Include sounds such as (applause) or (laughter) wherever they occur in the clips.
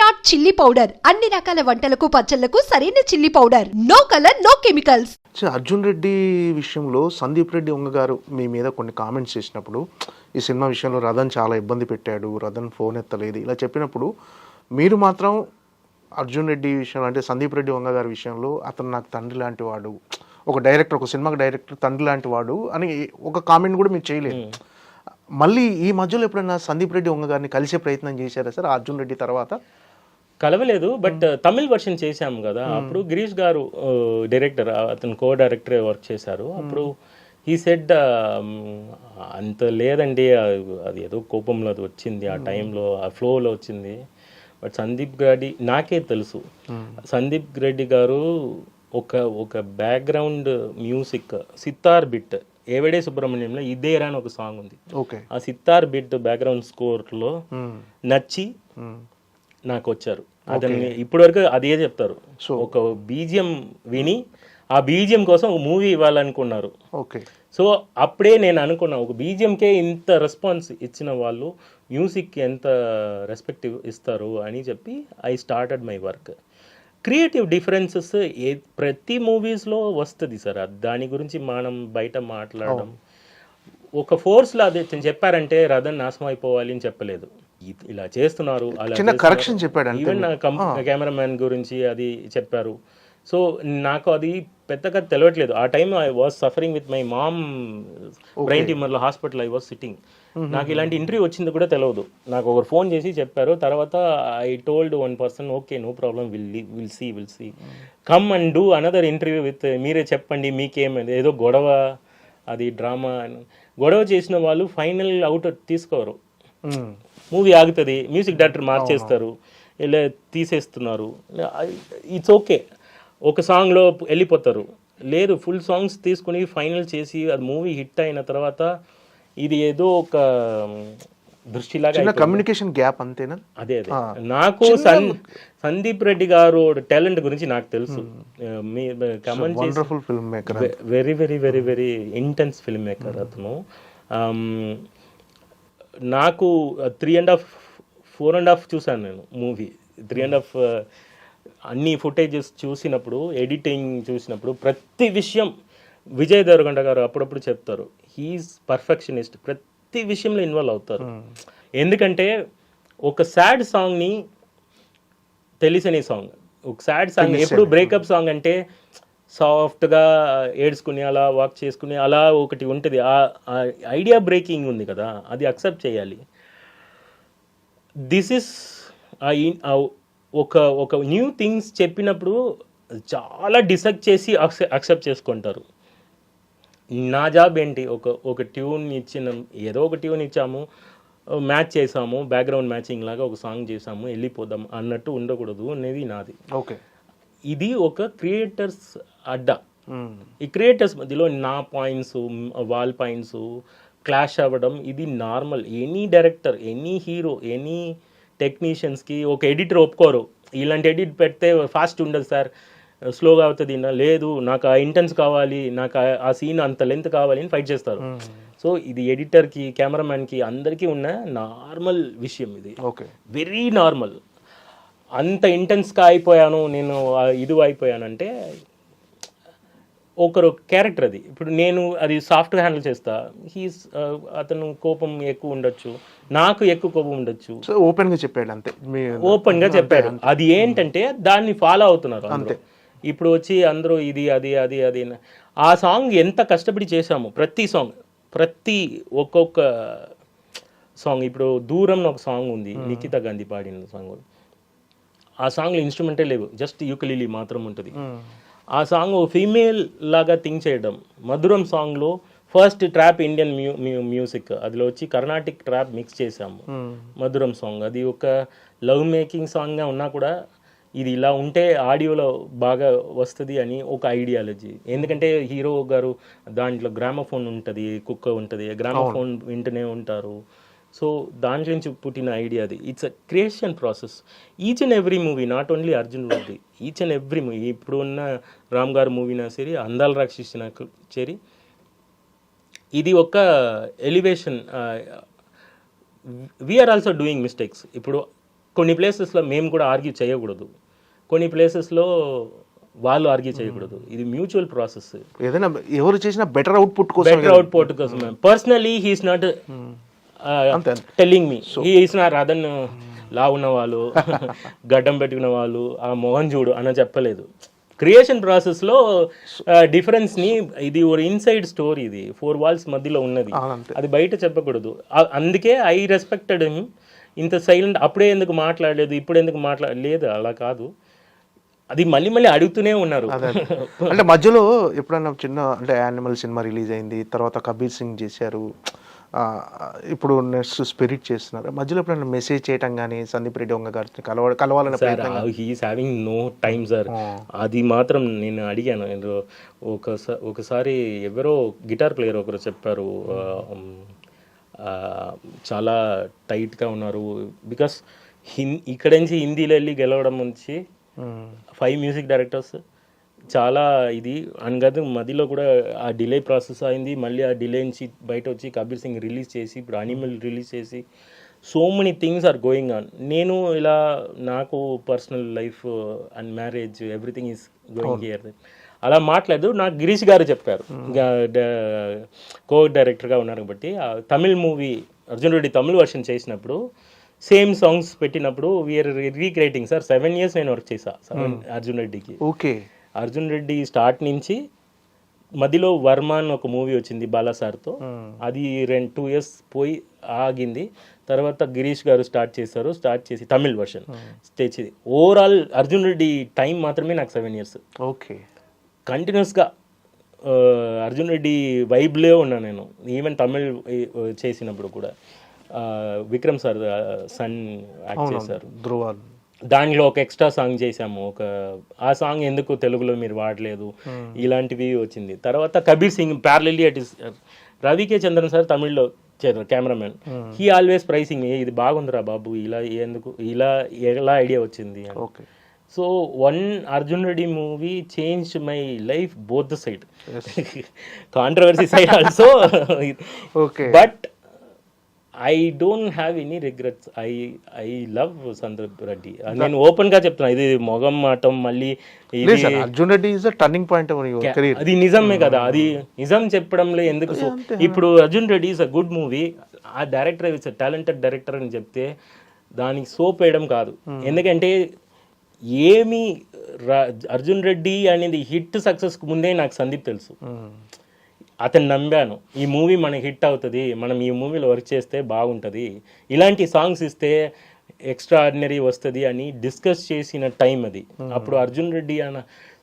Virat chilli powder. అన్ని రకాల వంటలకు పచ్చళ్ళకు సరైన chilli powder. No colour no chemicals. Arjun Reddy విషయంలో సందీప్ రెడ్డి ఉంగ గారు మీ మీద కొన్ని కామెంట్స్ చేసినప్పుడు ఈ సినిమా విషయంలో రథన్ చాలా ఇబ్బంది పెట్టాడు రథన్ ఫోన్ ఎత్తలేదు ఇలా చెప్పినప్పుడు మీరు మాత్రం అర్జున్ రెడ్డి విషయం అంటే సందీప్ రెడ్డి వంగ గారి విషయంలో అతను నాకు తండ్రి లాంటి వాడు ఒక డైరెక్టర్ ఒక సినిమాకి డైరెక్టర్ తండ్రి లాంటి వాడు అని ఒక కామెంట్ కూడా మీరు చేయలేదు. మళ్ళీ ఈ మధ్యలో ఎప్పుడైనా సందీప్ రెడ్డి వంగ గారిని కలిసే ప్రయత్నం చేశారా సార్? అర్జున్ రెడ్డి తర్వాత కలవలేదు బట్ తమిళ్ వర్షన్ చేశాము కదా. అప్పుడు గిరీష్ గారు డైరెక్టర్ అతను కో డైరెక్టర్ వర్క్ చేశారు. అప్పుడు ఈ సెడ్ అంత లేదండి అది ఏదో కోపంలో అది వచ్చింది ఆ టైంలో ఆ ఫ్లోలో వచ్చింది. బట్ సందీప్ రెడ్డి నాకే తెలుసు. సందీప్ రెడ్డి గారు ఒక ఒక బ్యాక్గ్రౌండ్ మ్యూజిక్ సితార్ బిట్ ఏవడే సుబ్రహ్మణ్యంలో ఇదేరా అని ఒక సాంగ్ ఉంది. ఓకే. ఆ సితార్ బిట్ బ్యాక్గ్రౌండ్ స్కోర్లో నచ్చి నాకు వచ్చారు అతన్ని ఇప్పటి వరకు అదే చెప్తారు. ఒక బీజియం విని ఆ బీజియం కోసం ఒక మూవీ ఇవ్వాలనుకున్నారు. ఓకే. సో అప్పుడే నేను అనుకున్నా ఒక బీజియంకే ఇంత రెస్పాన్స్ ఇచ్చిన వాళ్ళు మ్యూజిక్కి ఎంత రెస్పెక్ట్ ఇస్తారు అని చెప్పి I started my work. Creative differences ఏ ప్రతి మూవీస్లో వస్తుంది సార్. దాని గురించి మనం బయట మాట్లాడడం. ఒక ఫోర్స్లో అది చెప్పారంటే రథన్ నాశనం అయిపోవాలి అని చెప్పలేదు. ఇలా చేస్తున్నారు అలా చిన్న కరెక్షన్ చెప్పాడు ఈవెన్ కెమెరామ్యాన్ గురించి అది చెప్పారు. సో నాకు అది పెద్దగా తెలియట్లేదు. ఆ time I was suffering with my mom brain ట్యూమర్లో hospital I was sitting నాకు ఇలాంటి ఇంటర్వ్యూ వచ్చింది కూడా తెలియదు. నాకు ఒకరు ఫోన్ చేసి చెప్పారు. తర్వాత I told one person okay no problem will will see will see come and do another interview with మీరే చెప్పండి మీకేమైంది ఏదో గొడవ అది డ్రామా గొడవ చేసిన వాళ్ళు ఫైనల్ అవుట్ తీసుకోరు. మ్మ్. మూవీ ఆగుతుంది మ్యూజిక్ డైరెక్టర్ మార్చేస్తారు ఇలా తీసేస్తున్నారు. ఇట్స్ ఓకే ఒక సాంగ్లో వెళ్ళిపోతారు. లేదు ఫుల్ సాంగ్స్ తీసుకుని ఫైనల్ చేసి అది మూవీ హిట్ అయిన తర్వాత ఇది ఏదో ఒక దృష్టిలాగా. కమ్యూనికేషన్ గ్యాప్ అంతేనా? అదే అదే. నాకు సన్ సందీప్ రెడ్డి గారు టాలెంట్ గురించి నాకు తెలుసు. మీ కమెంట్ చేసి wonderful film maker very very very very intense film maker అతను నాకు three and half four and half చూసాను నేను మూవీ త్రీ అండ్ హాఫ్ అన్ని ఫుటేజెస్ చూసినప్పుడు ఎడిటింగ్ చూసినప్పుడు ప్రతి విషయం విజయ్ దేవరకొండ గారు అప్పుడప్పుడు చెప్తారు. హీఈస్ పర్ఫెక్షనిస్ట్ ప్రతి విషయంలో ఇన్వాల్వ్ అవుతారు. ఎందుకంటే ఒక సాడ్ సాంగ్ని తెలిసని సాంగ్ ఒక సాడ్ సాంగ్ ఎప్పుడు బ్రేకప్ సాంగ్ అంటే సాఫ్ట్గా ఏడ్చుకుని అలా వాక్ చేసుకుని అలా ఒకటి ఉంటుంది. ఆ ఐడియా బ్రేకింగ్ ఉంది కదా అది అక్సెప్ట్ చేయాలి. దిస్ ఇస్ ఒక ఒక న్యూ థింగ్స్ చెప్పినప్పుడు చాలా డిసెక్ట్ చేసి అక్సెప్ట్ చేసుకుంటారు. నా జాబ్ ఏంటి? ఒక ఒక ట్యూన్ ఇచ్చిన ఏదో ఒక ట్యూన్ ఇచ్చాము మ్యాచ్ చేసాము బ్యాక్గ్రౌండ్ మ్యాచింగ్ లాగా ఒక సాంగ్ చేసాము వెళ్ళిపోదాం అన్నట్టు ఉండకూడదు అనేది నాది. ఓకే. ఇది ఒక క్రియేటర్స్ అడ్డా. ఈ క్రియేటర్స్ మధ్యలో నా పాయింట్స్ వాల్ పాయింట్స్ క్లాష్ అవ్వడం ఇది normal. Any director any hero any టెక్నీషియన్స్కి ఒక ఎడిటర్ ఒప్పుకోరు. ఇలాంటి ఎడిట్ పెడితే ఫాస్ట్ ఉండదు సార్. స్లోగా అవుతుంది నా లేదు నాకు ఆ ఇంటెన్స్ కావాలి నాకు ఆ- సీన్ అంత లెంత్ కావాలి అని ఫైట్ చేస్తారు. సో ఇది ఎడిటర్కి కెమెరామ్యాన్కి అందరికీ ఉన్న నార్మల్ విషయం ఇది. ఓకే. Very normal. అంత ఇంటెన్స్గా అయిపోయాను నేను ఇది అయిపోయానంటే ఒకరు క్యారెక్టర్ అది. ఇప్పుడు నేను అది సాఫ్ట్గా హ్యాండిల్ చేస్తా. హీస్ అతను కోపం ఎక్కువ ఉండొచ్చు. నాకు ఎక్కువ కోపం ఉండొచ్చు. ఓపెన్గా చెప్పాడు అంతే. ఓపెన్గా చెప్పాడు. అది ఏంటంటే దాన్ని ఫాలో అవుతున్నారు అందరూ. ఇప్పుడు వచ్చి అందరూ ఇది అది అది అది. ఆ సాంగ్ ఎంత కష్టపడి చేశాము ప్రతి సాంగ్ ప్రతి ఒక్కొక్క సాంగ్ ఇప్పుడు దూరం ఒక సాంగ్ ఉంది నిఖిత గాంధీ పాడిన సాంగ్ ఆ సాంగ్లో ఇన్స్ట్రుమెంటే లేవు జస్ట్ యూకలిలీ మాత్రం ఉంటుంది. ఆ సాంగ్ ఫీమేల్ లాగా థింక్ చేయడం. మధురం సాంగ్లో first trap Indian mu mu- music అదిలో వచ్చి కర్ణాటిక్ ట్రాప్ మిక్స్ చేసాము మధురం సాంగ్ అది ఒక లవ్ మేకింగ్ సాంగ్గా ఉన్నా కూడా ఇది ఇలా ఉంటే ఆడియోలో బాగా వస్తుంది అని ఒక ఐడియాలజీ ఎందుకంటే హీరో గారు దాంట్లో గ్రామఫోన్ ఉంటుంది కుక్క ఉంటుంది గ్రామఫోన్ వింటూనే ఉంటారు. సో దాంట్లో నుంచి పుట్టిన ఐడియా అది. It's a creation process each and every movie not only Arjun Reddy each and every movie ఇప్పుడు ఉన్న రామ్ గారు మూవీనా సరే అందాల రాక్షసిన చేరి ఇది ఒక elevation we're also doing mistakes ఇప్పుడు కొన్ని ప్లేసెస్లో మేము కూడా ఆర్గ్యూ చేయకూడదు. కొన్ని ప్లేసెస్లో వాళ్ళు ఆర్గ్యూ చేయకూడదు. ఇది మ్యూచువల్ ప్రాసెస్ ఏదైనా ఎవరు చేసిన బెటర్ అవుట్పుట్ కోసం బెటర్ అవుట్పుట్ కోసం. Personally he's not. Telling me he is not అదన్ లా ఉన్న వాళ్ళు గడ్డం పెట్టుకున్న వాళ్ళు ఆ మొహం చూడు అని చెప్పలేదు. క్రియేషన్ ప్రాసెస్లో డిఫరెన్స్ని ఇది ఒక ఇన్సైడ్ స్టోరీ ఇది. ఫోర్ వాల్స్ మధ్యలో ఉన్నది. అది బయట చెప్పకూడదు. అందుకే ఐ రెస్పెక్టెడ్ ఇంత సైలెంట్ అప్పుడే ఎందుకు మాట్లాడలేదు ఇప్పుడు ఎందుకు మాట్లాడలేదు అలా కాదు. అది మళ్ళీ మళ్ళీ అడుగుతూనే ఉన్నారు. (laughs) అంటే మధ్యలో ఎప్పుడైనా చిన్న అంటే యానిమల్ సినిమా రిలీజ్ అయింది తర్వాత కబీర్ సింగ్ చేశారు ఇప్పుడు నెక్స్ట్ స్పిరిట్ చేస్తున్నారు. మధ్యలో ఎప్పుడైనా మెసేజ్ చేయటం కానీ సందీప్ రెడ్డి వంగ గారిని కలవ కలవాలనే he's having no time sir. అది మాత్రం నేను అడిగాను. నేను ఒకసా ఒకసారి ఎవరో గిటార్ ప్లేయర్ ఒకరు చెప్పారు. చాలా టైట్గా ఉన్నారు. బికాస్ హిన్ ఇక్కడ నుంచి హిందీలో వెళ్ళి గెలవడం నుంచి. ఫైవ్ మ్యూజిక్ డైరెక్టర్స్ చాలా ఇది. అనగదు మధ్యలో కూడా ఆ డిలే ప్రాసెస్ అయింది. మళ్ళీ ఆ డిలే నుంచి బయట వచ్చి కబీర్ సింగ్ రిలీజ్ చేసి ఇప్పుడు అనిమల్ రిలీజ్ చేసి so many things are going on నేను ఇలా నాకు personal life and marriage everything is going here అలా మాట్లాడదు నాకు గిరీష్ గారు చెప్పారు. కో డైరెక్టర్గా ఉన్నారు కాబట్టి ఆ తమిళ్ మూవీ అర్జున్ రెడ్డి తమిళ్ వర్షన్ చేసినప్పుడు సేమ్ సాంగ్స్ పెట్టినప్పుడు we're recreating sir seven years నేను వర్క్ చేసా సెవెన్ అర్జున్ రెడ్డికి. ఓకే అర్జున్ రెడ్డి స్టార్ట్ నుంచి మధ్యలో వర్మ అని ఒక మూవీ వచ్చింది బాలా సార్తో. అది రెండు టూ ఇయర్స్ పోయి ఆగింది. తర్వాత గిరీష్ గారు స్టార్ట్ చేశారు స్టార్ట్ చేసి తమిళ్ వర్షన్ తెచ్చి ఓవరాల్ అర్జున్ రెడ్డి టైం మాత్రమే నాకు సెవెన్ ఇయర్స్ ఓకే. కంటిన్యూస్గా అర్జున్ రెడ్డి వైబ్లే ఉన్నా నేను. ఈవెన్ తమిళ్ చేసినప్పుడు కూడా. విక్రమ్ సార్ సన్ యాక్ట్ చేశారు. ధ్రువ దానిలో ఒక ఎక్స్ట్రా సాంగ్ చేశాము. ఒక ఆ సాంగ్ ఎందుకు తెలుగులో మీరు వాడలేదు? ఇలాంటివి వచ్చింది. తర్వాత Kabir Singh parallelly at is Ravi K Chandran sir తమిళ్ళో చేశారు కెమెరామెన్ హీ ఆల్వేస్ ప్రైసింగ్ ఇది బాగుందిరా బాబు ఇలా ఎందుకు ఇలా ఎలా ఐడియా వచ్చింది? Okay so one Arjun Reddy movie change my life both the side controversy side also okay but I don't have any regrets I I love Sandeep Reddy నేను ఓపెన్గా చెప్తున్నా ఇది మొగం మాటం మళ్ళీ Arjun Reddy is turning point అది నిజమే కదా అది నిజం చెప్పడంలో ఎందుకు ఇప్పుడు Arjun Reddy is a good movie ఆ director is a talented director అని చెప్తే దానికి సోప్ వేయడం కాదు. ఎందుకంటే ఏమి అర్జున్ రెడ్డి అనేది హిట్ సక్సెస్ ముందే నాకు సందీప్ తెలుసు. అతను నమ్మాను. ఈ మూవీ మనకి హిట్ అవుతుంది మనం ఈ మూవీలో వర్క్ చేస్తే బాగుంటుంది. ఇలాంటి సాంగ్స్ ఇస్తే ఎక్స్ట్రా ఆర్డినరీ వస్తుంది అని డిస్కస్ చేసిన టైం అది. అప్పుడు అర్జున్ రెడ్డి అన్న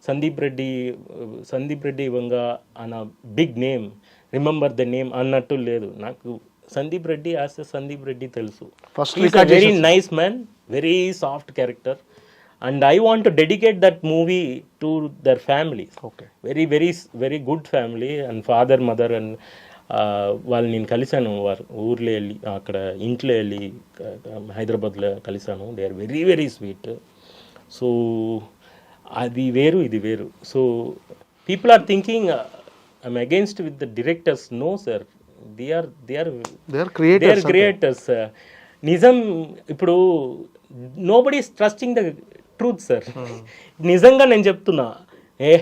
సందీప్ రెడ్డి సందీప్ రెడ్డి వంగ అన్న big name remember the name అన్నట్టు లేదు. నాకు సందీప్ రెడ్డి యాజ్ సందీప్ రెడ్డి తెలుసు. First very nice man very soft character and I want to dedicate that movie to their family okay very very very good family and father mother and వాళ్ళు నేను కలిశాను వారు ఊర్లో వెళ్ళి అక్కడ ఇంట్లో వెళ్ళి హైదరాబాద్లో కలిశాను. They are very very sweet so అది వేరు ఇది వేరు. So people are thinking I'm against with the directors no sir they are they are they are they creators are creators నిజం ఇప్పుడు nobody trusting the truth sir (laughs) నిజంగా నేను చెప్తున్నా. ఏ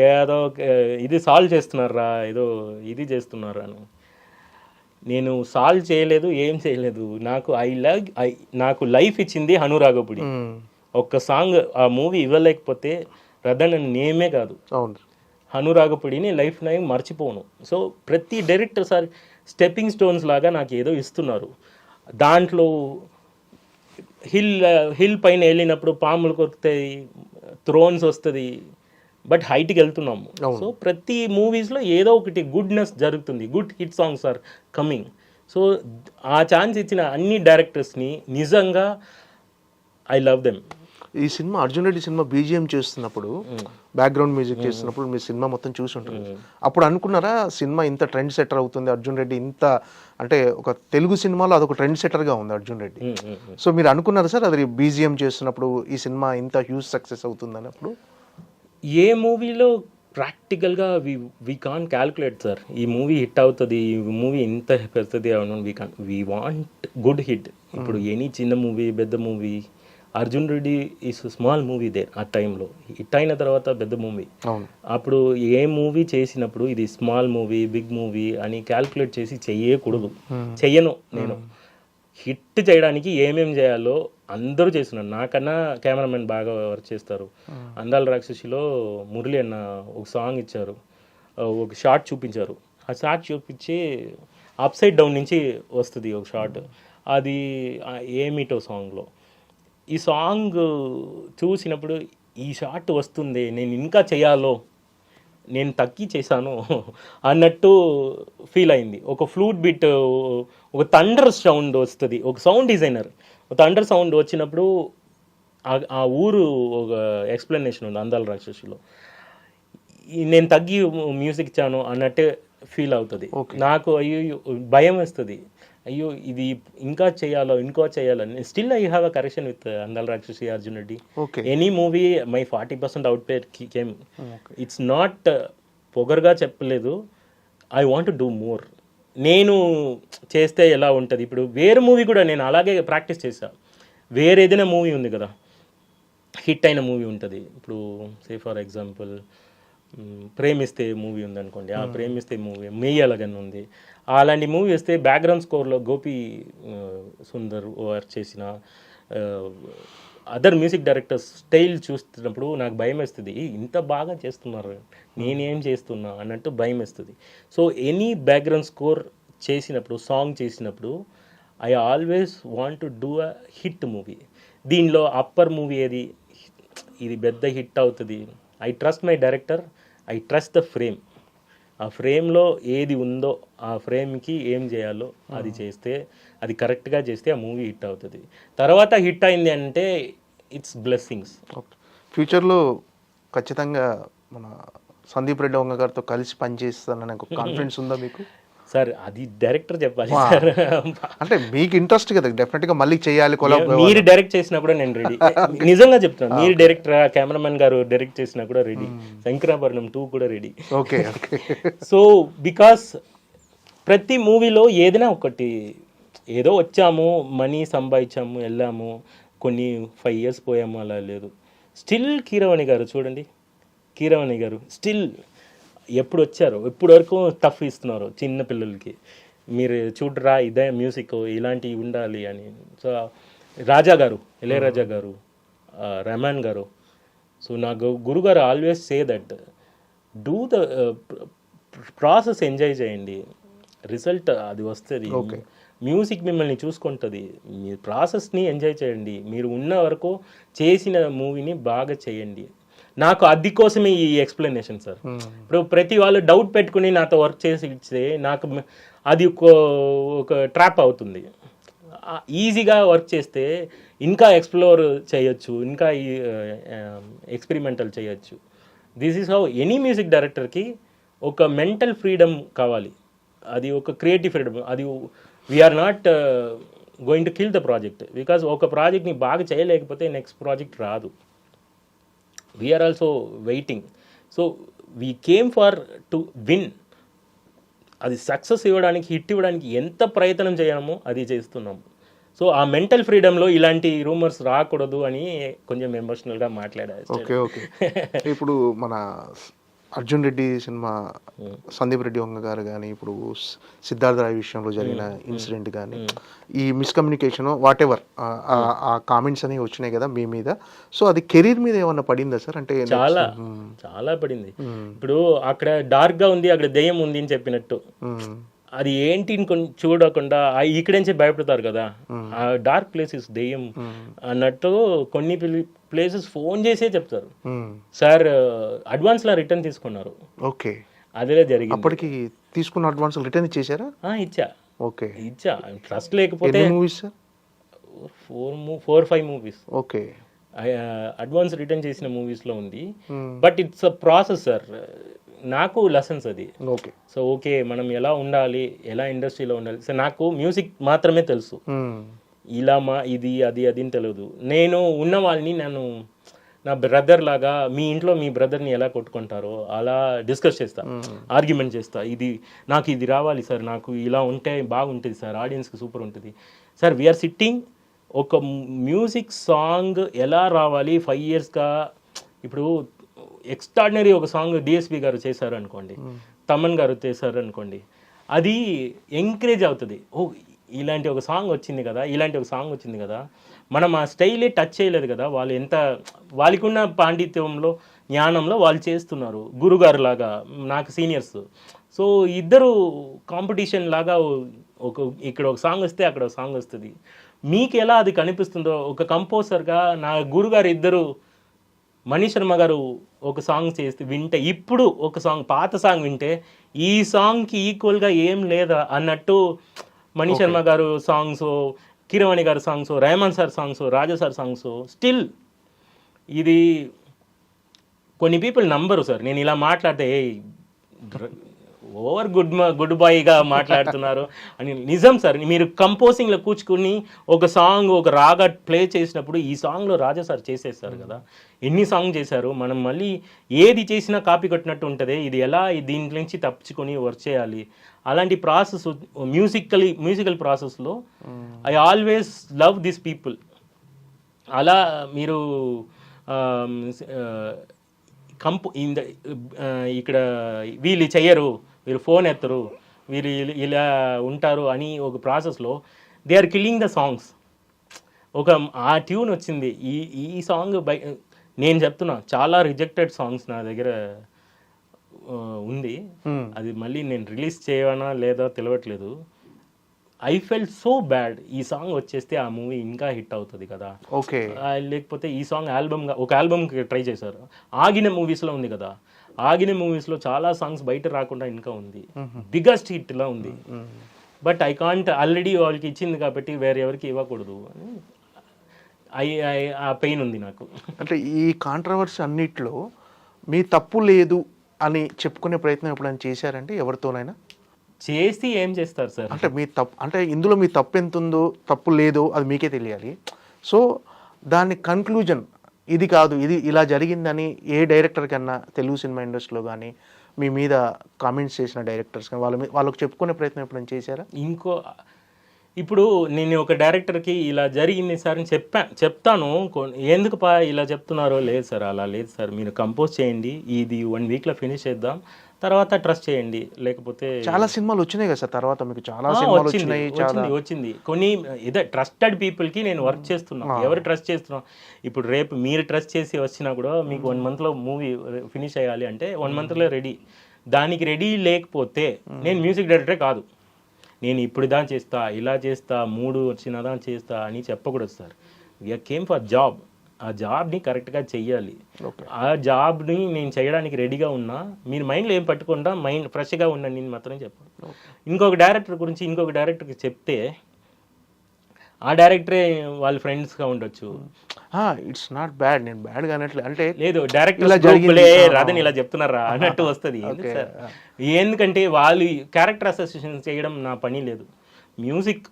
ఏదో ఇది సాల్వ్ చేస్తున్నారా? ఏదో ఇది చేస్తున్నారా అని. నేను సాల్వ్ చేయలేదు ఏం చేయలేదు. నాకు ఐ లవ్ ఐ నాకు లైఫ్ ఇచ్చింది హనురాగపుడి ఒక్క సాంగ్ ఆ మూవీ ఇవ్వలేకపోతే రథన్ నేమే కాదు. అవును. హనురాగపుడిని లైఫ్ టైం మర్చిపోను. సో ప్రతి డైరెక్టర్ సార్ స్టెప్పింగ్ స్టోన్స్ లాగా నాకు ఏదో ఇస్తున్నారు. దాంట్లో హిల్ హిల్ పైన వెళ్ళినప్పుడు పాములు కొరుకుతాయి థ్రోన్స్ వస్తుంది బట్ హైట్కి వెళ్తున్నాము. సో ప్రతి మూవీస్లో ఏదో ఒకటి గుడ్నెస్ జరుగుతుంది. Good hit songs are coming so ఆ ఛాన్స్ ఇచ్చిన అన్ని డైరెక్టర్స్ని నిజంగా ఐ లవ్ దెమ్ ఈ సినిమా అర్జున్ రెడ్డి సినిమా బీజిఎం చేస్తున్నప్పుడు బ్యాక్గ్రౌండ్ మ్యూజిక్ చేస్తున్నప్పుడు మీ సినిమా మొత్తం చూసి ఉంటుంది. అప్పుడు అనుకున్నారా సినిమా ఇంత ట్రెండ్ సెటర్ అవుతుంది అర్జున్ రెడ్డి? ఇంత అంటే ఒక తెలుగు సినిమాలో అదొక ట్రెండ్ సెటర్గా ఉంది అర్జున్ రెడ్డి. సో మీరు అనుకున్నారా సార్ అది బీజిఎం చేస్తున్నప్పుడు ఈ సినిమా ఇంత హ్యూజ్ సక్సెస్ అవుతుంది అన్నప్పుడు ఏ మూవీలో ప్రాక్టికల్గా we we can calculate sir ఈ మూవీ హిట్ అవుతుంది ఈ మూవీ ఇంత పెడుతుంది అవును we can we want good hit ఇప్పుడు ఎనీ చిన్న మూవీ పెద్ద movie Arjun Reddy is small movie they ఆ టైంలో హిట్ అయిన తర్వాత పెద్ద మూవీ అప్పుడు ఏ మూవీ చేసినప్పుడు ఇది స్మాల్ మూవీ బిగ్ మూవీ అని క్యాల్కులేట్ చేసి చెయ్యకూడదు. చెయ్యను నేను. హిట్ చేయడానికి ఏమేం చేయాలో అందరూ చేస్తున్నారు. నాకన్నా కెమెరామెన్ బాగా వర్క్ చేస్తారు. అందాల రాక్షసిలో మురళి అన్న ఒక సాంగ్ ఇచ్చారు. ఒక షార్ట్ చూపించారు. ఆ షార్ట్ చూపించి అప్ సైడ్ డౌన్ నుంచి వస్తుంది ఒక షార్ట్ అది ఏమిటో సాంగ్లో ఈ సాంగ్ చూసినప్పుడు ఈ షార్ట్ వస్తుంది నేను ఇంకా చేయాలో నేను తగ్గి చేశాను అన్నట్టు ఫీల్ అయింది. ఒక ఫ్లూట్ బిట్ ఒక థండర్ సౌండ్ వస్తుంది ఒక సౌండ్ డిజైనర్. ఒక థండర్ సౌండ్ వచ్చినప్పుడు ఆ- ఊరు ఒక ఎక్స్ప్లెనేషన్ ఉంది అందాల రాక్షసులో. నేను తగ్గి మ్యూజిక్ ఇచ్చాను అన్నట్టే ఫీల్ అవుతుంది. నాకు అయ్యో భయం వేస్తుంది. అయ్యో ఇది ఇంకా చేయాలో ఇంకో చేయాలో still I have a correction with Andala Rakshasi Arjun Reddy okay any movie my forty percent out pair came it's not పొగరుగా చెప్పలేదు. ఐ వాంట్ డూ మోర్ నేను చేస్తే ఎలా ఉంటుంది? ఇప్పుడు వేరే మూవీ కూడా నేను అలాగే ప్రాక్టీస్ చేశా. వేరే ఏదైనా మూవీ ఉంది కదా. హిట్ అయిన మూవీ ఉంటుంది. ఇప్పుడు say for example Premisthe movie ఉంది అనుకోండి ఆ ప్రేమిస్తే మూవీ మెయ్యలగన్ ఉంది. అలాంటి మూవీ వస్తే బ్యాక్గ్రౌండ్ స్కోర్లో గోపి సుందర్ ఓఆర్ చేసిన అదర్ మ్యూజిక్ డైరెక్టర్స్ స్టైల్ చూస్తున్నప్పుడు నాకు భయం వేస్తుంది. ఇంత బాగా చేస్తున్నారు. నేనేం చేస్తున్నా? అన్నట్టు భయం వేస్తుంది. సో ఎనీ బ్యాక్గ్రౌండ్ స్కోర్ చేసినప్పుడు సాంగ్ చేసినప్పుడు I always want to do a hit movie. దీనిలో అప్పర్ మూవీ ఏది? ఇది పెద్ద హిట్ అవుతుంది. I trust my director. I trust the frame. ఆ ఫ్రేమ్లో ఏది ఉందో ఆ ఫ్రేమ్కి ఏం చేయాలో అది చేస్తే అది కరెక్ట్గా చేస్తే ఆ మూవీ హిట్ అవుతుంది. తర్వాత హిట్ అయింది అంటే ఇట్స్ బ్లెస్సింగ్స్. ఫ్యూచర్లో ఖచ్చితంగా మన సందీప్ రెడ్డి వంగ గారితో కలిసి పనిచేస్తానని ఒక (laughs) కాన్ఫిడెన్స్ ఉందా మీకు? సార్ అది డైరెక్టర్ చెప్పాలి సార్. అంటే మీకు ఇంట్రెస్ట్ కదా డెఫినెట్గా మళ్ళీ చేయాలి మీరు డైరెక్ట్ చేసినా కూడా నేను రెడీ (laughs) నిజంగా చెప్తున్నాను మీరు డైరెక్టర్ కెమెరామెన్ గారు డైరెక్ట్ చేసినా కూడా రెడీ శంకరాభరణం టూ కూడా ready okay okay. (laughs) So because ప్రతి మూవీలో ఏదైనా ఒకటి ఏదో వచ్చాము మనీ సంపాదించాము వెళ్ళాము కొన్ని ఫైవ్ ఇయర్స్ పోయాము అలా లేదు. స్టిల్ కీరవాణి గారు చూడండి. కీరవాణి గారు స్టిల్ ఎప్పుడు వచ్చారు ఎప్పుడు వరకు టఫ్ ఇస్తున్నారు చిన్న పిల్లలకి. మీరు చూడరా ఇదే మ్యూజిక్ ఇలాంటివి ఉండాలి అని. సో రాజా గారు ఇళయరాజా గారు రెహమాన్ గారు. సో నా గురుగారు always say that do the process enjoy చేయండి. రిజల్ట్ అది వస్తుంది. మ్యూజిక్ మిమ్మల్ని చూసుకుంటుంది. మీ ప్రాసెస్ని ఎంజాయ్ చేయండి. మీరు ఉన్న వరకు చేసిన మూవీని బాగా చేయండి. నాకు అది కోసమే ఈ ఎక్స్ప్లెనేషన్ సార్ ఇప్పుడు ప్రతి వాళ్ళు డౌట్ పెట్టుకుని నాతో వర్క్ చేసి ఇస్తే నాకు అది ఒక ఒక ట్రాప్ అవుతుంది. ఈజీగా వర్క్ చేస్తే ఇంకా ఎక్స్ప్లోర్ చేయొచ్చు ఇంకా ఎక్స్పెరిమెంటల్ చేయొచ్చు. This is how any music డైరెక్టర్కి ఒక మెంటల్ ఫ్రీడమ్ కావాలి. అది ఒక క్రియేటివ్ ఫ్రీడమ్ అది we're not going to kill the project because ఒక ప్రాజెక్ట్ని బాగా చేయలేకపోతే నెక్స్ట్ ప్రాజెక్ట్ రాదు. We're also waiting so we came for to win అది సక్సెస్ ఇవ్వడానికి హిట్ ఇవ్వడానికి ఎంత ప్రయత్నం చేయడమో అది చేస్తున్నాము సో ఆ మెంటల్ ఫ్రీడమ్లో ఇలాంటి రూమర్స్ రాకూడదు అని కొంచెం ఎమోషనల్గా మాట్లాడారు. ఓకే ఓకే (laughs) ఇప్పుడు మన అర్జున్ రెడ్డి సినిమా సందీప్ రెడ్డి వంగ గారు కానీ ఇప్పుడు సిద్ధార్థ రాయ్ విషయంలో జరిగిన ఇన్సిడెంట్ కానీ ఈ మిస్కమ్యూనికేషన్ వాట్ ఎవర్ ఆ కామెంట్స్ అనేవి వచ్చినాయి కదా మీ మీద. సో అది కెరీర్ మీద ఏమన్నా పడిందా సార్? అంటే చాలా చాలా పడింది. ఇప్పుడు అక్కడ డార్క్గా ఉంది అక్కడ దెయ్యం ఉంది అని చెప్పినట్టు. అది ఏంటి కొంచెం చూడకుండా ఆ ఇక్కడి నుంచి భయపడతారు కదా. ఆ డార్క్ ప్లేసెస్ దెయ్యం అన్నట్టు కొన్ని ప్లేసెస్ ఫోన్ చేసే చెప్తారు. సార్ అడ్వాన్స్ లా రిటర్న్ తీసుకున్నారు. ఓకే. అదే జరిగింది. అప్పటికి తీసుకున్న అడ్వాన్స్ రిటర్న్ ఇచ్చేసారా ఇచ్చా. ఓకే. ఇచ్చా. ట్రస్ట్ లేకపోతే movies sir four four five movies okay. Advance return చేసిన మూవీస్లో ఉంది. Hmm. But it's a process sir నాకు లెసన్స్ అది. ఓకే. సో ఓకే మనం ఎలా ఉండాలి ఎలా ఇండస్ట్రీలో ఉండాలి. సో నాకు మ్యూజిక్ మాత్రమే తెలుసు. మ్మ్. ఇలా మా ఇది అది అది అని తెలియదు. నేను ఉన్న వాళ్ళని నేను నా బ్రదర్ లాగా మీ ఇంట్లో మీ బ్రదర్ని ఎలా కొట్టుకుంటారో అలా డిస్కస్ చేస్తా. ఆర్గ్యుమెంట్ చేస్తా. ఇది నాకు ఇది రావాలి సార్ నాకు ఇలా ఉంటే బాగుంటుంది సార్ ఆడియన్స్కి సూపర్ ఉంటుంది. సార్ వీఆర్ సిట్టింగ్ ఒక మ్యూజిక్ సాంగ్ ఎలా రావాలి? ఫైవ్ ఇయర్స్గా ఇప్పుడు ఎక్స్ట్రాడినరీ ఒక సాంగ్ డిఎస్పి గారు చేశారు అనుకోండి తమన్ గారు చేశారు అనుకోండి అది ఎంకరేజ్ అవుతుంది. ఓ ఇలాంటి ఒక సాంగ్ వచ్చింది కదా ఇలాంటి ఒక సాంగ్ వచ్చింది కదా మనం ఆ స్టైలే టచ్ చేయలేదు కదా వాళ్ళు ఎంత వాళ్ళకున్న పాండిత్యంలో జ్ఞానంలో వాళ్ళు చేస్తున్నారు గురుగారు లాగా నాకు సీనియర్స్ సో ఇద్దరు కాంపిటీషన్ లాగా ఒక ఇక్కడ ఒక సాంగ్ వస్తే అక్కడ ఒక సాంగ్ వస్తుంది. మీకు ఎలా అది కనిపిస్తుందో ఒక కంపోజర్గా నా గురుగారు ఇద్దరు మణి శర్మ గారు ఒక సాంగ్ చేస్తే వింటే ఇప్పుడు ఒక సాంగ్ పాత సాంగ్ వింటే ఈ సాంగ్కి ఈక్వల్గా ఏం లేదా అన్నట్టు మణి శర్మ గారు సాంగ్స్ కిరవాణి గారి songs Rahman sir songs Raja sir songs still ఇది కొన్ని పీపుల్ నంబరు సార్. నేను ఇలా మాట్లాడితే ఓవర్ గుడ్ గుడ్ బాయ్గా మాట్లాడుతున్నారు. అని నిజం సార్ మీరు కంపోజింగ్లో కూర్చుకుని ఒక సాంగ్ ఒక రాగా ప్లే చేసినప్పుడు ఈ సాంగ్లో రాజా సార్ చేసేస్తారు కదా. ఎన్ని సాంగ్ చేశారు? మనం మళ్ళీ ఏది చేసినా కాపీ కొట్టినట్టు ఉంటుంది. ఇది ఎలా దీంట్లో నుంచి తప్పించుకొని వర్క్ చేయాలి? అలాంటి ప్రాసెస్ మ్యూజికలీ మ్యూజికల్ ప్రాసెస్లో I always love this people అలా మీరు కంపు ఇక్కడ వీళ్ళు చెయ్యరు. వీరు ఫోన్ ఎత్తరు వీరు ఇలా- ఉంటారు అని ఒక ప్రాసెస్లో they are killing the songs ఒక ఆ ట్యూన్ వచ్చింది. ఈ ఈ సాంగ్ బై నేను చెప్తున్నా చాలా రిజెక్టెడ్ సాంగ్స్ నా దగ్గర ఉంది. అది మళ్ళీ నేను రిలీజ్ చేయవనా లేదా తెలియట్లేదు ఐ ఫెల్ సో బ్యాడ్ ఈ సాంగ్ వచ్చేస్తే ఆ మూవీ ఇంకా హిట్ అవుతుంది కదా. ఓకే లేకపోతే ఈ సాంగ్ ఆల్బమ్గా ఒక ఆల్బమ్కి ట్రై చేశారు. ఆగిన మూవీస్లో ఉంది కదా. ఆగిన మూవీస్లో చాలా సాంగ్స్ బయట రాకుండా ఇంకా ఉంది. బిగ్గెస్ట్ హిట్లా ఉంది. బట్ ఐ కాంట్ ఆల్రెడీ వాళ్ళకి ఇచ్చింది కాబట్టి వేరే ఎవరికి ఇవ్వకూడదు. అని ఐ ఐ- ఆ పెయిన్ ఉంది నాకు. అంటే ఈ కాంట్రవర్సీ అన్నిట్లో మీ తప్పు లేదు అని చెప్పుకునే ప్రయత్నం ఎప్పుడైనా చేశారంటే ఎవరితోనైనా? చేసి ఏం చేస్తారు సార్? అంటే మీ తప్పు అంటే ఇందులో మీ తప్పు ఎంత ఉందో తప్పు లేదో అది మీకే తెలియాలి. సో దాని కన్క్లూజన్ ఇది కాదు ఇది ఇలా జరిగిందని ఏ డైరెక్టర్ కన్నా తెలుగు సినిమా ఇండస్ట్రీలో కానీ మీ మీద కామెంట్స్ చేసిన డైరెక్టర్స్ కానీ వాళ్ళ మీద వాళ్ళకి చెప్పుకునే ప్రయత్నం ఎప్పుడైనా చేశారా? ఇంకో ఇప్పుడు నేను ఒక డైరెక్టర్కి ఇలా జరిగింది సార్ అని చెప్పా చెప్తాను. ఎందుకు పా ఇలా చెప్తున్నారో లేదు సార్ అలా లేదు సార్. మీరు కంపోజ్ చేయండి. ఇది వన్ వీక్లో ఫినిష్ చేద్దాం. తర్వాత ట్రస్ట్ చేయండి. లేకపోతే చాలా సినిమాలు వచ్చినాయి కదా సార్ తర్వాత మీకు చాలా సినిమాలు వచ్చింది వచ్చినాయి చాలా వచ్చింది. కొన్ని ఇదే ట్రస్టెడ్ పీపుల్కి నేను వర్క్ చేస్తున్నా. ఎవరు ట్రస్ట్ చేస్తున్నా? ఇప్పుడు రేపు మీరు ట్రస్ట్ చేసి వచ్చినా కూడా మీకు వన్ మంత్లో మూవీ ఫినిష్ అయ్యాలి అంటే వన్ మంత్లో రెడీ దానికి రెడీ లేకపోతే నేను మ్యూజిక్ డైరెక్టరే కాదు. నేను ఇప్పుడు దా చేస్తా ఇలా చేస్తా మూడు వచ్చినదా చేస్తా అని చెప్పకూడదు sir. We're came for job ఆ జాబ్ని కరెక్ట్గా చెయ్యాలి. ఆ జాబ్ని నేను చేయడానికి రెడీగా ఉన్నా మీరు మైండ్లో ఏం పట్టుకుండా మైండ్ ఫ్రెష్గా ఉండండి నేను మాత్రం చెప్పాను. ఇంకొక డైరెక్టర్ గురించి ఇంకొక డైరెక్టర్కి చెప్తే ఆ డైరెక్టరే వాళ్ళ ఫ్రెండ్స్గా ఉండొచ్చు. ఇట్స్ నాట్ బ్యాడ్ నేను బ్యాడ్ కానట్లే అంటే లేదు డైరెక్టర్ రాదని ఇలా చెప్తున్నారా? (laughs) అన్నట్టు వస్తుంది. ఎందుకంటే వాళ్ళు క్యారెక్టర్ అసోసియేషన్ చేయడం నా పని లేదు. మ్యూజిక్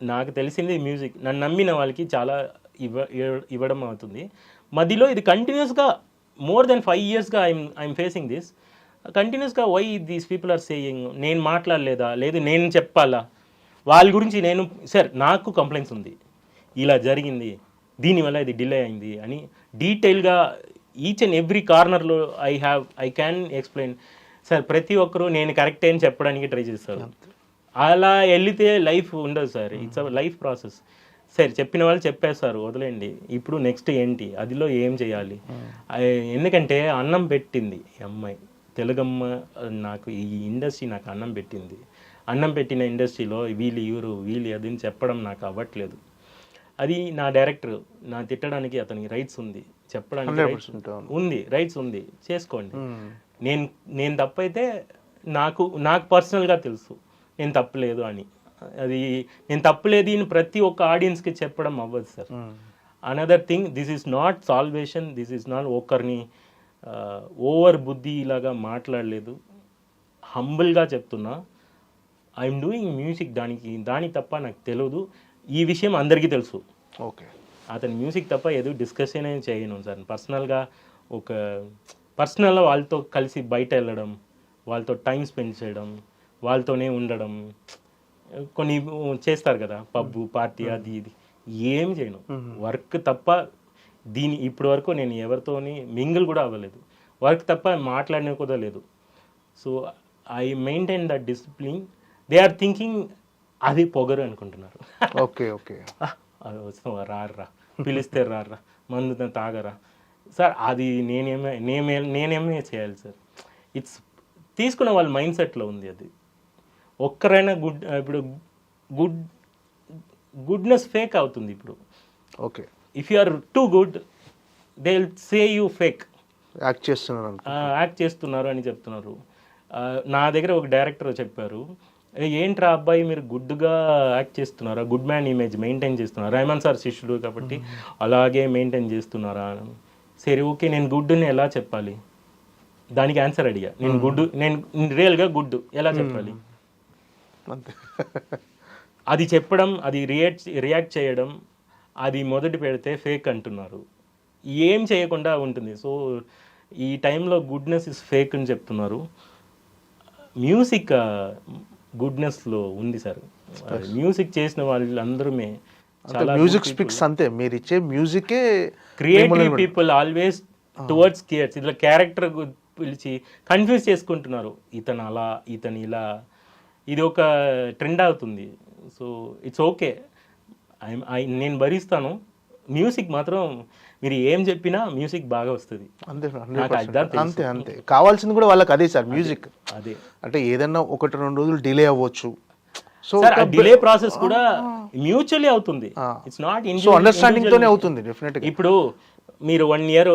నాకు తెలిసింది మ్యూజిక్ నన్ను నమ్మిన వాళ్ళకి చాలా ఇవ్వ ఇవ్వ- ఇవ్వడం అవుతుంది. మధ్యలో ఇది కంటిన్యూస్గా మోర్ దెన్ ఫైవ్ ఇయర్స్గా ఐఎమ్ ఐఎమ్ ఫేసింగ్ దిస్ కంటిన్యూస్గా why these people are saying నేను మాట్లాడలేదా? లేదు నేను చెప్పాలా? వాళ్ళ గురించి నేను సార్ నాకు కంప్లైంట్స్ ఉంది. ఇలా జరిగింది. దీనివల్ల ఇది డిలే అయింది అని డీటెయిల్గా ఈచ్ అండ్ ఎవ్రీ కార్నర్లో I have I can explain sir ప్రతి ఒక్కరూ నేను కరెక్టే అని చెప్పడానికి ట్రై చేస్తారు. అలా వెళితే లైఫ్ ఉండదు sir it's a life process సరే చెప్పిన వాళ్ళు చెప్పేస్తారు వదిలేండి ఇప్పుడు నెక్స్ట్ ఏంటి? అదిలో ఏం చేయాలి? ఆ, ఎందుకంటే అన్నం పెట్టింది అమ్మాయి. తెలుగమ్మ నాకు ఈ ఇండస్ట్రీ నాకు అన్నం పెట్టింది. అన్నం పెట్టిన ఇండస్ట్రీలో వీళ్ళు ఇవ్వరు వీళ్ళు అది చెప్పడం నాకు అవ్వట్లేదు. అది నా డైరెక్టర్ నా తిట్టడానికి అతనికి రైట్స్ ఉంది. చెప్పడానికి rights 100% అవును. ఉంది రైట్స్ ఉంది. చేసుకోండి. నేను నేను తప్పైతే నాకు నాకు పర్సనల్గా తెలుసు. నేను తప్పలేదు అని. అది నేను తప్పలేదు అని ప్రతి ఒక్క ఆడియన్స్కి చెప్పడం అవ్వదు sir. Another thing this is not salvation this is not ఒకరిని ఓవర్ బుద్ధి ఇలాగా మాట్లాడలేదు. హంబుల్గా చెప్తున్నా. ఐఎమ్ డూయింగ్ మ్యూజిక్ దానికి దాని తప్ప నాకు తెలియదు ఈ విషయం అందరికీ తెలుసు. ఓకే. అతని మ్యూజిక్ తప్ప ఏదో డిస్కషన్ చేయను సార్. పర్సనల్గా ఒక పర్సనల్గా వాళ్ళతో కలిసి బయట వెళ్ళడం వాళ్ళతో టైం స్పెండ్ చేయడం వాళ్ళతోనే ఉండడం కొన్ని చేస్తారు కదా పబ్బు పార్టీ అది ఇది. ఏం చేయను. వర్క్ తప్ప దీని ఇప్పటి వరకు నేను ఎవరితోని మింగిల్ కూడా అవ్వలేదు. వర్క్ తప్ప మాట్లాడిన కూడా లేదు. So I maintain that discipline. They are thinking అది పొగరు అనుకుంటున్నారు. Okay okay. "ఆ, అది వస్తావా రారా పిలిస్తే రారా మందు తాగరా. సార్ అది నేనేమే నేనే నేనేమే చేయాలి సార్. ఇట్స్ తీసుకున్న వాళ్ళ మైండ్ సెట్లో ఉంది అది. ఒక్కరైనా గుడ్ ఇప్పుడు గుడ్ గుడ్నెస్ ఫేక్ అవుతుంది ఇప్పుడు. Okay. If you are too good they will say you fake act చేస్తున్నారు యాక్ట్ చేస్తున్నారు అని చెప్తున్నారు. నా దగ్గర ఒక డైరెక్టర్ చెప్పారు. "ఏ, ఏంట్రా అబ్బాయి మీరు గుడ్గా యాక్ట్ చేస్తున్నారా? గుడ్ మ్యాన్ ఇమేజ్ మెయింటైన్ చేస్తున్నారా? రెహమాన్ సార్ శిష్యుడు కాబట్టి అలాగే మెయింటైన్ చేస్తున్నారా? అని. సరే ఓకే నేను గుడ్ని ఎలా చెప్పాలి? దానికి ఆన్సర్ అడిగా. నేను గుడ్ నేను రియల్గా గుడ్ ఎలా చెప్పాలి? అంతే. అది చెప్పడం అది రియాక్ట్ రియాక్ట్ చేయడం అది మొదటి పెడితే ఫేక్ అంటున్నారు. ఏం చేయకుండా ఉంటుంది. సో ఈ టైంలో గుడ్నెస్ ఇస్ ఫేక్ అని చెప్తున్నారు. మ్యూజిక్ గుడ్నెస్లో ఉంది సార్. మ్యూజిక్ చేసిన వాళ్ళందరమే చాలా మ్యూజిక్ స్పిక్స్ అంతే. మీరు ఇచ్చే మ్యూజికే creative people always towards cares ఇట్లా క్యారెక్టర్ పిలిచి కన్ఫ్యూజ్ చేసుకుంటున్నారు. ఇతను అలా ఇతను ఇలా. ఇది ఒక ట్రెండ్ అవుతుంది సో ఇట్స్ ఓకే నేను భరిస్తాను. మ్యూజిక్ మాత్రం మీరు ఏం చెప్పినా మ్యూజిక్ బాగా వస్తుంది. అంతే నాకు 100%. అర్థం తెలుసు. అంతే అంతే. కావాల్సింది కూడా వాళ్ళకి అదే సార్ మ్యూజిక్ అదే అంటే ఏదన్నా ఒకటి రెండు రోజులు డిలే అవ్వచ్చు. సో డిలే ప్రాసెస్ కూడా మ్యూచువల్లీ అవుతుంది. ఇట్స్ నాట్ సో అండర్స్టాండింగ్ తోనే అవుతుంది డెఫినెట్ ఇప్పుడు మీరు వన్ ఇయర్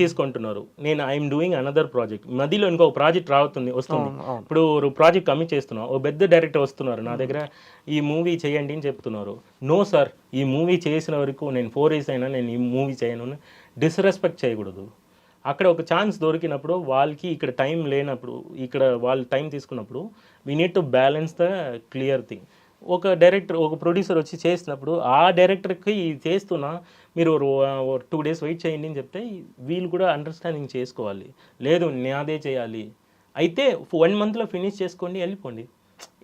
తీసుకుంటున్నారు. నేను ఐఎమ్ డూయింగ్ అనదర్ ప్రాజెక్ట్ మధ్యలో ఇంకొక ప్రాజెక్ట్ రావుతుంది వస్తుంది. ఇప్పుడు ఒక ప్రాజెక్ట్ కమిట్ చేస్తున్నాం ఓ పెద్ద డైరెక్టర్ వస్తున్నారు నా దగ్గర. ఈ మూవీ చేయండి అని చెప్తున్నారు. నో సార్ ఈ మూవీ చేసిన వరకు నేను ఫోర్ ఇయర్స్ అయినా నేను ఈ మూవీ చేయను. డిస్రెస్పెక్ట్ చేయకూడదు. అక్కడ ఒక ఛాన్స్ దొరికినప్పుడు వాళ్ళకి ఇక్కడ టైం లేనప్పుడు ఇక్కడ వాళ్ళు టైం తీసుకున్నప్పుడు we need to balance the clear thing ఒక డైరెక్టర్ ఒక ప్రొడ్యూసర్ వచ్చి చేసినప్పుడు ఆ డైరెక్టర్కి చేస్తున్నా మీరు టూ డేస్ వెయిట్ చేయండి అని చెప్తే వీళ్ళు కూడా అండర్స్టాండింగ్ చేసుకోవాలి. లేదు నాదే చేయాలి. అయితే వన్ మంత్లో ఫినిష్ చేసుకోండి వెళ్ళిపోండి.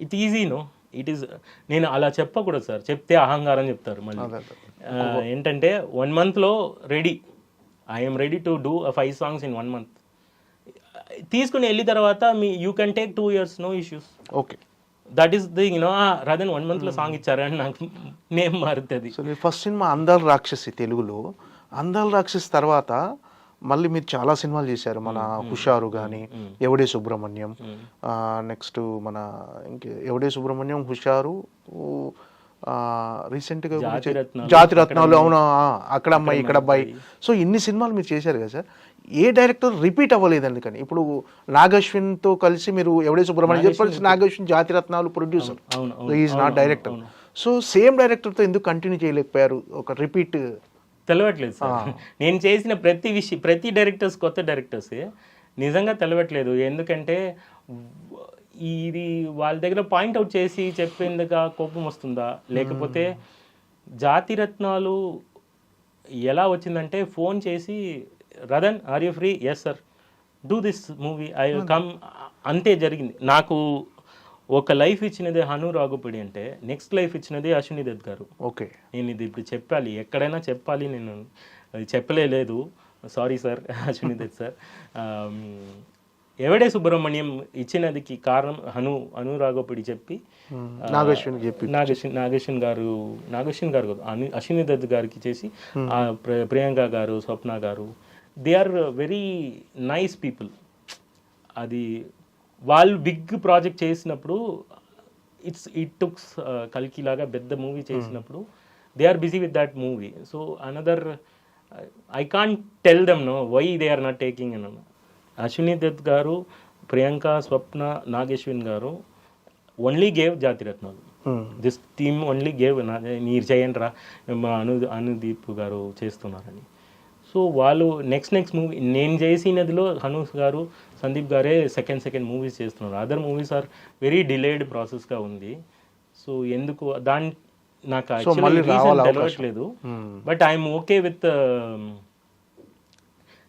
It easy no it is నేను అలా చెప్పకూడదు సార్. చెప్తే అహంకారం చెప్తారు మళ్ళీ. ఏంటంటే వన్ మంత్లో ready I'm ready to do five songs in one month తీసుకుని వెళ్ళిన తర్వాత మీ you can take two years no issues okay that is the you know rather one మంత్లో సాంగ్ ఇచ్చారని నాకు నేమ్ మారుతుంది. సో మీ ఫస్ట్ సినిమా అందాల రాక్షసి తెలుగులో అందాల రాక్షసి తర్వాత మళ్ళీ మీరు చాలా సినిమాలు చేశారు. మన హుషారు కానీ ఎవడే సుబ్రహ్మణ్యం నెక్స్ట్ మన ఇంకే ఎవడే సుబ్రహ్మణ్యం హుషారు రీసెంట్గా జాతి రత్నాలు, అవునా? అక్కడ అమ్మాయి ఇక్కడ అబ్బాయి. సో ఇన్ని సినిమాలు మీరు చేశారు కదా సార్. ఏ డైరెక్టర్ రిపీట్ అవ్వలేదు అందుకని. ఇప్పుడు నాగశ్విన్తో కలిసి మీరు ఎవడే సుబ్రహ్మణ్యం చెప్పాల్సి Nagashwin Jathi Ratnalu producer is not director so same డైరెక్టర్తో ఎందుకు కంటిన్యూ చేయలేకపోయారు? ఒక రిపీట్ తెలవట్లేదు సార్. నేను చేసిన ప్రతి విషయం ప్రతి డైరెక్టర్స్ కొత్త డైరెక్టర్స్ నిజంగా తెలవట్లేదు. ఎందుకంటే ఇది వాళ్ళ దగ్గర పాయింట్ అవుట్ చేసి చెప్పేందుకు కోపం వస్తుందా? లేకపోతే జాతి రత్నాలు ఎలా వచ్చిందంటే ఫోన్ చేసి rather are you free yes sir do this movie I come అంతే జరిగింది. నాకు ఒక లైఫ్ ఇచ్చినది హను రాఘుపడి అంటే నెక్స్ట్ లైఫ్ ఇచ్చినది అశ్విని దత్ గారు. ఓకే. నేను ఇది ఇప్పుడు చెప్పాలి. ఎక్కడైనా చెప్పాలి నేను. అది చెప్పలేదు sorry sir Ashwini Dutt sir Yevade Subramanyam ఇచ్చినదికి కారణం హను అనురాగపడి చెప్పి నాగశ్విన్ చెప్పి. నాగశ్విన్ నాగశ్విన్ గారు నాగశ్విన్ గారు కాదు, అను అశ్విని దత్ గారికి చేసి ప్రియాంక గారు స్వప్న గారు they are very nice people. అది వాళ్ళు బిగ్ ప్రాజెక్ట్ చేసినప్పుడు ఇట్స్ ఇట్ టుక్స్ కల్కి లాగా పెద్ద మూవీ చేసినప్పుడు they are busy with that movie. So another I can't tell them no why they are not taking అన్న అశ్విని దత్ గారు ప్రియాంక స్వప్న నాగేశ్విన్ గారు only gave Jathi Ratnalu. This team only gave మీరు చేయండి రా మా అను అనుదీప్ గారు చేస్తున్నారని. సో వాళ్ళు నెక్స్ట్ నెక్స్ట్ మూవీ నేను చేసినదిలో హనూస్ గారు సందీప్ గారే సెకండ్ సెకండ్ మూవీస్ చేస్తున్నారు. Other movies are very delayed ప్రాసెస్గా ఉంది. సో ఎందుకు దాని నాకు. తెలియట్లేదు but I'm okay with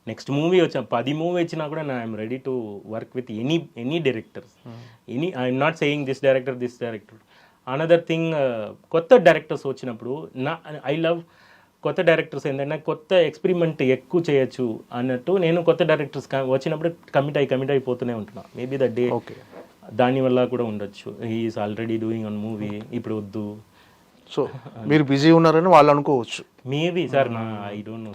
next movie వచ్చా పది మూవీ వచ్చినా కూడా నా I'm ready to work with any any directors any I'm not saying this director this director another thing కొత్త డైరెక్టర్స్ వచ్చినప్పుడు నా ఐ లవ్ కొత్త డైరెక్టర్స్ ఏంటంటే కొత్త ఎక్స్పెరిమెంట్ ఎక్కువ చేయొచ్చు అన్నట్టు నేను కొత్త డైరెక్టర్స్ వచ్చినప్పుడు కమిట్ అయి కమిట్ అయిపోతూనే ఉంటున్నా. మేబీ ద డే ఓకే దాని వల్ల కూడా ఉండొచ్చు. He's already doing on movie ఇప్పుడు వద్దు. సో మీరు బిజీ ఉన్నారని వాళ్ళు అనుకోవచ్చు. మేబీ సార్ నా ఐ డోంట్ నో